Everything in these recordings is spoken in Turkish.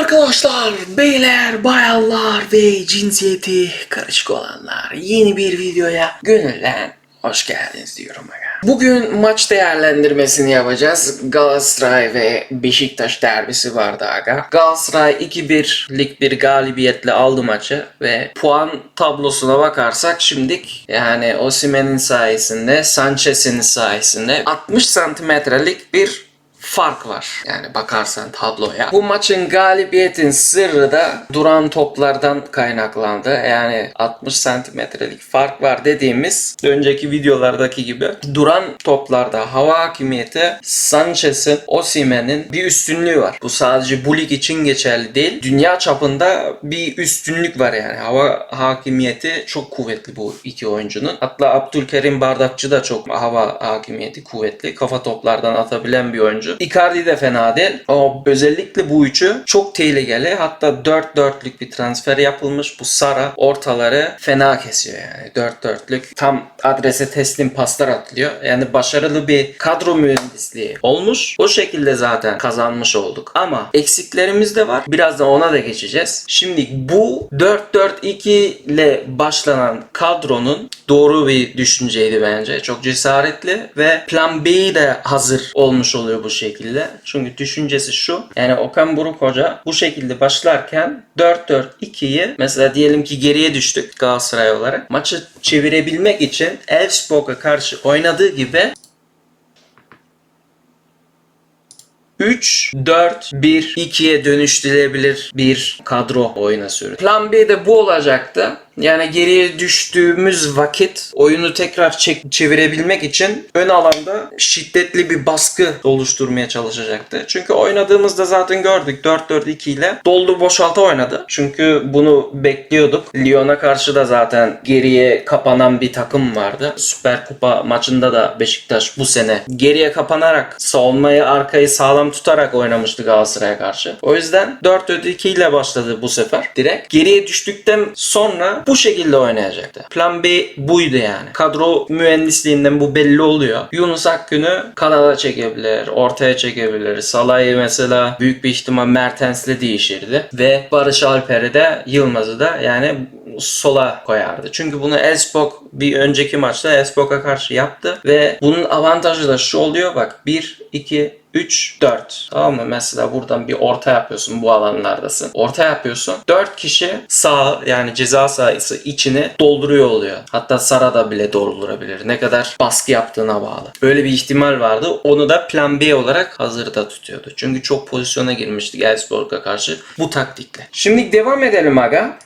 arkadaşlar, beyler, bayanlar ve cinsiyeti karışık olanlar yeni bir videoya gönülden hoş geldiniz diyorum. Bugün maç değerlendirmesini yapacağız. Galatasaray ve Beşiktaş derbisi vardı aga. Galatasaray 2-1'lik bir galibiyetle aldı maçı ve puan tablosuna bakarsak şimdik yani Osimhen'in sayesinde, Sanchez'in sayesinde 60 santimetrelik bir fark var. Yani bakarsan tabloya. Bu maçın galibiyetin sırrı da duran toplardan kaynaklandı. Yani 60 santimetrelik fark var dediğimiz önceki videolardaki gibi duran toplarda hava hakimiyeti Sanchez'in, Osimhen'in bir üstünlüğü var. Bu sadece bu lig için geçerli değil. Dünya çapında bir üstünlük var yani. Hava hakimiyeti çok kuvvetli bu iki oyuncunun. Hatta Abdülkerim Bardakçı da çok hava hakimiyeti kuvvetli. Kafa toplardan atabilen bir oyuncu. Icardi de fena değil. Ama özellikle bu üçü çok tehlikeli. Hatta 4-4'lük bir transfer yapılmış. Bu Sara ortaları fena kesiyor yani. 4-4'lük tam adrese teslim paslar atılıyor. Yani başarılı bir kadro mühendisliği olmuş. O şekilde zaten kazanmış olduk. Ama eksiklerimiz de var. Birazdan ona da geçeceğiz. Şimdi bu 4-4-2 ile başlanan kadronun doğru bir düşünceydi bence. Çok cesaretli ve plan B'yi de hazır olmuş oluyor bu şekilde. Çünkü düşüncesi şu. Yani Okan Buruk Hoca bu şekilde başlarken 4-4-2'yi mesela diyelim ki geriye düştük Galatasaray olarak. Maçı çevirebilmek için Elfsborg'a karşı oynadığı gibi 3, 4, 1, 2'ye dönüştürülebilir bir kadro oyuna sürdü. Plan B de bu olacaktı. Yani geriye düştüğümüz vakit oyunu tekrar çek- çevirebilmek için ön alanda şiddetli bir baskı oluşturmaya çalışacaktı. Çünkü oynadığımızda zaten gördük 4-4-2 ile doldu boşalta oynadı. Çünkü bunu bekliyorduk. Lyon'a karşı da zaten geriye kapanan bir takım vardı. Süper Kupa maçında da Beşiktaş bu sene geriye kapanarak savunmayı arkayı sağlam tutarak oynamıştı Galatasaray'a karşı. O yüzden 4-4-2 ile başladı bu sefer. Direkt geriye düştükten sonra bu şekilde oynayacaktı. Plan B buydu yani. Kadro mühendisliğinden bu belli oluyor. Yunus Akgün'ü kanada çekebilir, ortaya çekebilir. Salah'ı mesela büyük bir ihtimal Mertens'le değişirdi. Ve Barış Alper'i de Yılmaz'ı da yani sola koyardı. Çünkü bunu Elfsborg bir önceki maçta Elfsborg'a karşı yaptı ve bunun avantajı da şu oluyor bak 1 2 3, 4. Tamam mı? Mesela buradan bir orta yapıyorsun bu alanlardasın. Orta yapıyorsun. 4 kişi sağ yani ceza sahası içini dolduruyor oluyor. Hatta Sara da bile doldurabilir. Ne kadar baskı yaptığına bağlı. Böyle bir ihtimal vardı. Onu da plan B olarak hazırda tutuyordu. Çünkü çok pozisyona girmişti Elfsborg'a karşı bu taktikle. Şimdi devam edelim aga.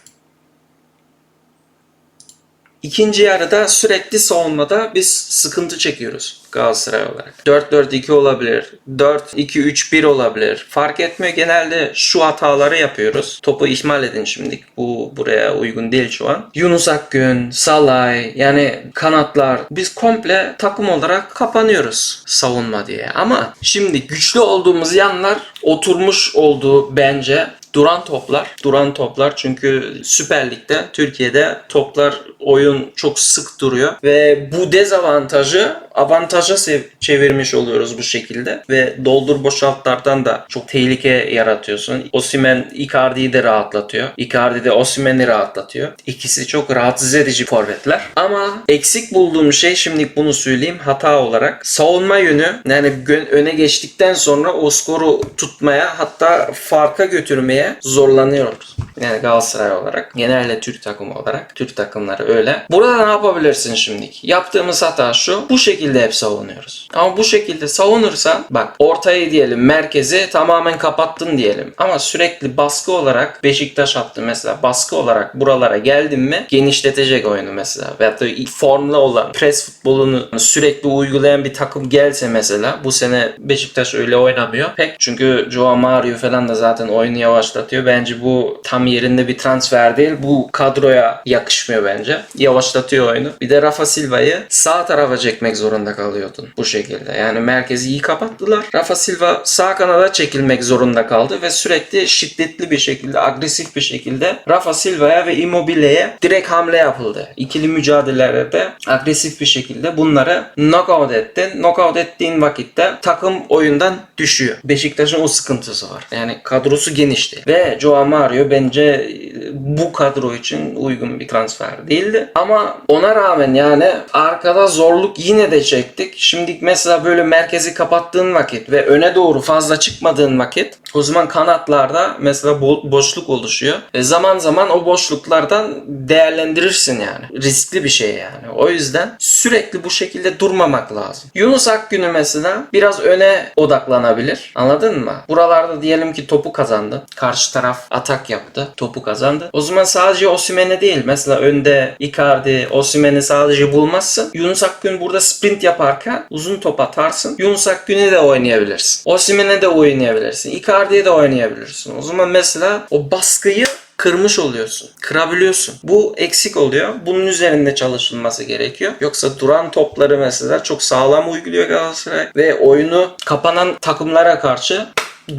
İkinci yarıda sürekli savunmada biz sıkıntı çekiyoruz Galatasaray olarak. 4-4-2 olabilir. 4-2-3-1 olabilir. Fark etmiyor. Genelde şu hataları yapıyoruz. Topu ihmal edin şimdilik. Bu buraya uygun değil şu an. Yunus Akgün, Salay yani kanatlar biz komple takım olarak kapanıyoruz savunma diye. Ama şimdi güçlü olduğumuz yanlar oturmuş olduğu bence duran toplar. Duran toplar çünkü Süper Lig'de Türkiye'de toplar oyun çok sık duruyor ve bu dezavantajı avantaja çevirmiş oluyoruz bu şekilde ve doldur boşaltlardan da çok tehlike yaratıyorsun. Osimhen Icardi'yi de rahatlatıyor. Icardi de Osimhen'i rahatlatıyor. İkisi çok rahatsız edici forvetler. Ama eksik bulduğum şey şimdi bunu söyleyeyim hata olarak savunma yönü yani öne geçtikten sonra o skoru tutmaya hatta farka götürmeye zorlanıyoruz. Yani Galatasaray olarak. Genelde Türk takımı olarak. Türk takımları öyle. Burada ne yapabilirsin şimdi? Yaptığımız hata şu. Bu şekilde hep savunuyoruz. Ama bu şekilde savunursan bak ortayı diyelim merkezi tamamen kapattın diyelim. Ama sürekli baskı olarak Beşiktaş attı mesela. Baskı olarak buralara geldin mi genişletecek oyunu mesela. Veyahut da formda olan pres futbolunu sürekli uygulayan bir takım gelse mesela. Bu sene Beşiktaş öyle oynamıyor. Pek çünkü Joao Mario falan da zaten oyunu yavaşlatıyor. Bence bu tam yerinde bir transfer değil. Bu kadroya yakışmıyor bence. Yavaşlatıyor oyunu. Bir de Rafa Silva'yı sağ tarafa çekmek zorunda kalıyordun bu şekilde. Yani merkezi iyi kapattılar. Rafa Silva sağ kanada çekilmek zorunda kaldı ve sürekli şiddetli bir şekilde, agresif bir şekilde Rafa Silva'ya ve Immobile'ye direkt hamle yapıldı. İkili mücadelelerde agresif bir şekilde bunları knockout ettin. Knockout ettiğin vakitte takım oyundan düşüyor. Beşiktaş'ın o sıkıntısı var. Yani kadrosu genişti. Ve Joao Mario bence e, bu kadro için uygun bir transfer değildi. Ama ona rağmen yani arkada zorluk yine de çektik. Şimdi mesela böyle merkezi kapattığın vakit ve öne doğru fazla çıkmadığın vakit o zaman kanatlarda mesela bo- boşluk oluşuyor. Ve zaman zaman o boşluklardan değerlendirirsin yani. Riskli bir şey yani. O yüzden sürekli bu şekilde durmamak lazım. Yunus Akgün'ü mesela biraz öne odaklanabilir. Anladın mı? Buralarda diyelim ki topu kazandı. Karşı taraf atak yaptı. Topu kazandı. O zaman sadece Osimhen'e değil. Mesela önde Icardi, Osimhen'i sadece bulmazsın. Yunus Akgün burada sprint yaparken uzun top atarsın. Yunus Akgün'ü de oynayabilirsin. Osimhen'e de oynayabilirsin. Icardi'ye de oynayabilirsin. O zaman mesela o baskıyı kırmış oluyorsun. Kırabiliyorsun. Bu eksik oluyor. Bunun üzerinde çalışılması gerekiyor. Yoksa duran topları mesela çok sağlam uyguluyor Galatasaray ve oyunu kapanan takımlara karşı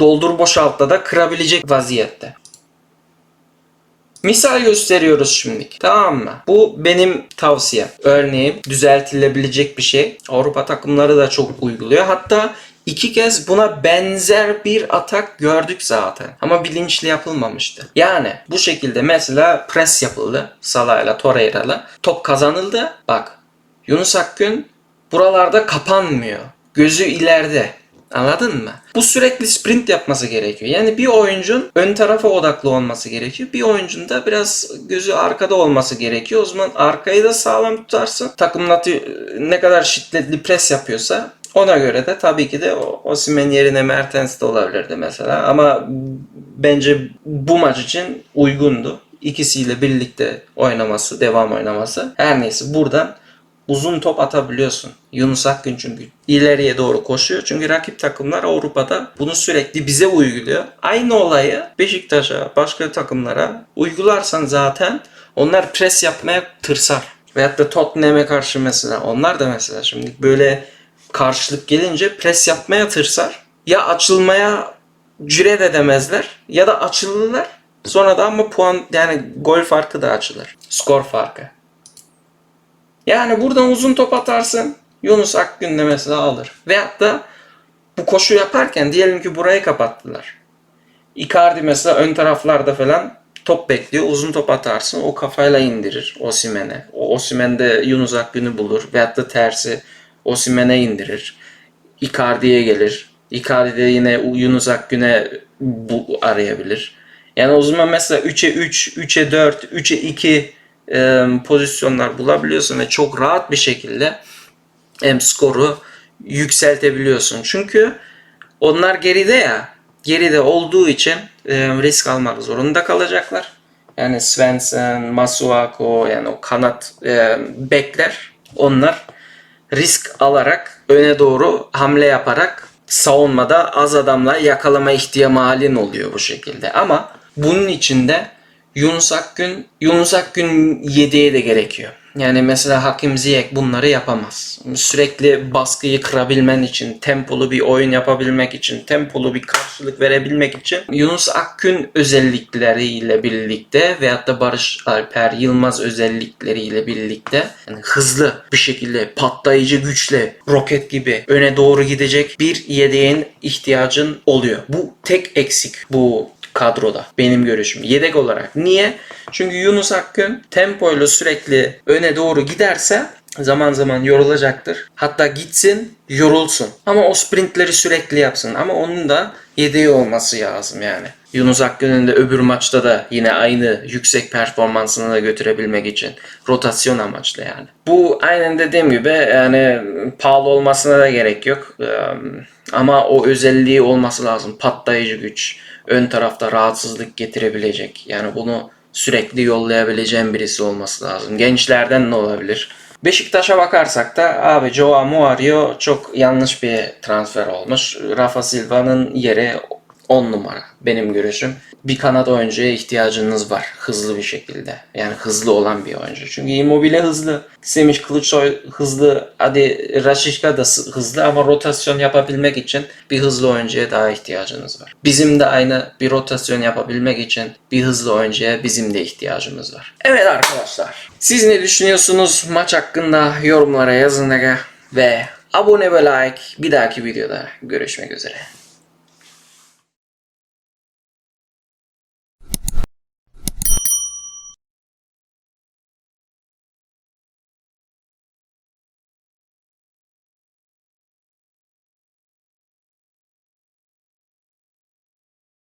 doldur boşaltta da kırabilecek vaziyette. Misal gösteriyoruz şimdilik. Tamam mı? Bu benim tavsiyem. Örneğin düzeltilebilecek bir şey. Avrupa takımları da çok uyguluyor. Hatta iki kez buna benzer bir atak gördük zaten. Ama bilinçli yapılmamıştı. Yani bu şekilde mesela pres yapıldı. Salah'la Torreira'la. Top kazanıldı. Bak Yunus Akgün buralarda kapanmıyor. Gözü ileride. Anladın mı? Bu sürekli sprint yapması gerekiyor. Yani bir oyuncun ön tarafa odaklı olması gerekiyor. Bir oyuncun da biraz gözü arkada olması gerekiyor. O zaman arkayı da sağlam tutarsın. Takım nati- ne kadar şiddetli pres yapıyorsa ona göre de tabii ki de Osimhen yerine Mertens de olabilirdi mesela. Ama bence bu maç için uygundu. İkisiyle birlikte oynaması, devam oynaması. Her neyse buradan uzun top atabiliyorsun. Yunus Akgün çünkü ileriye doğru koşuyor. Çünkü rakip takımlar Avrupa'da bunu sürekli bize uyguluyor. Aynı olayı Beşiktaş'a, başka takımlara uygularsan zaten onlar pres yapmaya tırsar. Veyahut da Tottenham'e karşı mesela onlar da mesela şimdi böyle karşılık gelince pres yapmaya tırsar. Ya açılmaya cüret edemezler ya da açılırlar. Sonra da ama puan yani gol farkı da açılır. Skor farkı. Yani buradan uzun top atarsın. Yunus Akgün de mesela alır. Veyahut da bu koşu yaparken diyelim ki burayı kapattılar. Icardi mesela ön taraflarda falan top bekliyor. Uzun top atarsın. O kafayla indirir Osimhen'e. O Osimhen de Yunus Akgün'ü bulur. Veyahut da tersi Osimhen'e indirir. Icardi'ye gelir. Icardi de yine Yunus Akgün'e bu arayabilir. Yani o zaman mesela 3'e 3, 3'e 4, 3'e 2 e, pozisyonlar bulabiliyorsun ve çok rahat bir şekilde hem skoru yükseltebiliyorsun. Çünkü onlar geride ya. Geride olduğu için e, risk almak zorunda kalacaklar. Yani Svensson, Masuako yani o kanat e, bekler. Onlar risk alarak öne doğru hamle yaparak savunmada az adamla yakalama ihtimalin oluyor bu şekilde. Ama bunun içinde Yunus Akgün, Yunus Akgün yedeğe de gerekiyor. Yani mesela Hakim Ziyech bunları yapamaz. Sürekli baskıyı kırabilmen için, tempolu bir oyun yapabilmek için, tempolu bir karşılık verebilmek için Yunus Akgün özellikleriyle birlikte veyahut da Barış Alper Yılmaz özellikleriyle birlikte yani hızlı bir şekilde patlayıcı güçle roket gibi öne doğru gidecek bir yedeğin ihtiyacın oluyor. Bu tek eksik bu kadroda benim görüşüm yedek olarak. Niye? Çünkü Yunus Akgün tempoyla sürekli öne doğru giderse zaman zaman yorulacaktır. Hatta gitsin yorulsun. Ama o sprintleri sürekli yapsın. Ama onun da yedeği olması lazım yani. Yunus Akgün'ün de öbür maçta da yine aynı yüksek performansını da götürebilmek için rotasyon amaçlı yani. Bu aynen dediğim gibi yani pahalı olmasına da gerek yok. Ama o özelliği olması lazım. Patlayıcı güç, ön tarafta rahatsızlık getirebilecek. Yani bunu sürekli yollayabileceğin birisi olması lazım. Gençlerden ne olabilir? Beşiktaş'a bakarsak da abi Joao Muario çok yanlış bir transfer olmuş. Rafa Silva'nın yeri 10 numara benim görüşüm. Bir kanat oyuncuya ihtiyacınız var hızlı bir şekilde. Yani hızlı olan bir oyuncu. Çünkü Immobile hızlı. Semih Kılıçsoy hızlı. Hadi Raşişka da hızlı ama rotasyon yapabilmek için bir hızlı oyuncuya daha ihtiyacınız var. Bizim de aynı bir rotasyon yapabilmek için bir hızlı oyuncuya bizim de ihtiyacımız var. Evet arkadaşlar. Siz ne düşünüyorsunuz maç hakkında yorumlara yazın ve abone ve like bir dahaki videoda görüşmek üzere.